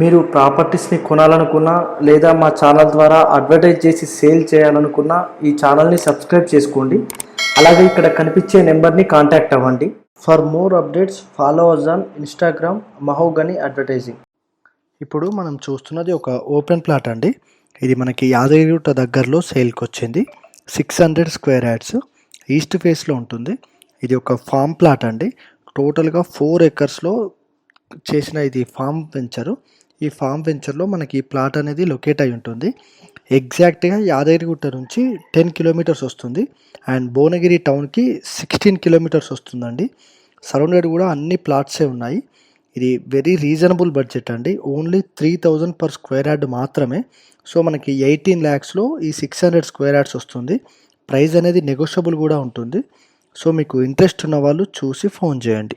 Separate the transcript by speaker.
Speaker 1: మీరు ప్రాపర్టీస్ని కొనాలనుకున్నా లేదా మా ఛానల్ ద్వారా అడ్వర్టైజ్ చేసి సేల్ చేయాలనుకున్నా ఈ ఛానల్ని సబ్స్క్రైబ్ చేసుకోండి. అలాగే ఇక్కడ కనిపించే నెంబర్ని కాంటాక్ట్ అవ్వండి. For more updates follow us on Instagram mahogany advertising ఇప్పుడు మనం చూస్తున్నది ఒక ఓపెన్ ప్లాట్ అండి. ఇది మనకి యాదగిరిగుట్ట దగ్గరలో సేల్కి వచ్చింది. Six hundred square yards east ఫేస్లో ఉంటుంది. ఇది ఒక ఫామ్ ప్లాట్ అండి. టోటల్గా ఫోర్ ఎకర్స్లో చేసిన ఇది ఫామ్ వెంచరు. ఈ ఫామ్ వెంచర్లో మనకి ఈ ప్లాట్ అనేది లొకేట్ అయి ఉంటుంది. ఎగ్జాక్ట్గా యాదగిరిగుట్ట నుంచి టెన్ కిలోమీటర్స్ వస్తుంది. అండ్ భువనగిరి టౌన్కి సిక్స్టీన్ కిలోమీటర్స్ వస్తుందండి. సరౌండెడ్ కూడా అన్ని ప్లాట్సే ఉన్నాయి. ఇది వెరీ రీజనబుల్ బడ్జెట్ అండి. Only three thousand per square yard మాత్రమే. సో మనకి ఎయిటీన్ ల్యాక్స్లో ఈ సిక్స్ హండ్రెడ్ స్క్వేర్ యార్డ్స్ వస్తుంది. ప్రైస్ అనేది నెగోషియబుల్ కూడా ఉంటుంది. సో మీకు ఇంట్రెస్ట్ ఉన్న వాళ్ళు చూసి ఫోన్ చేయండి.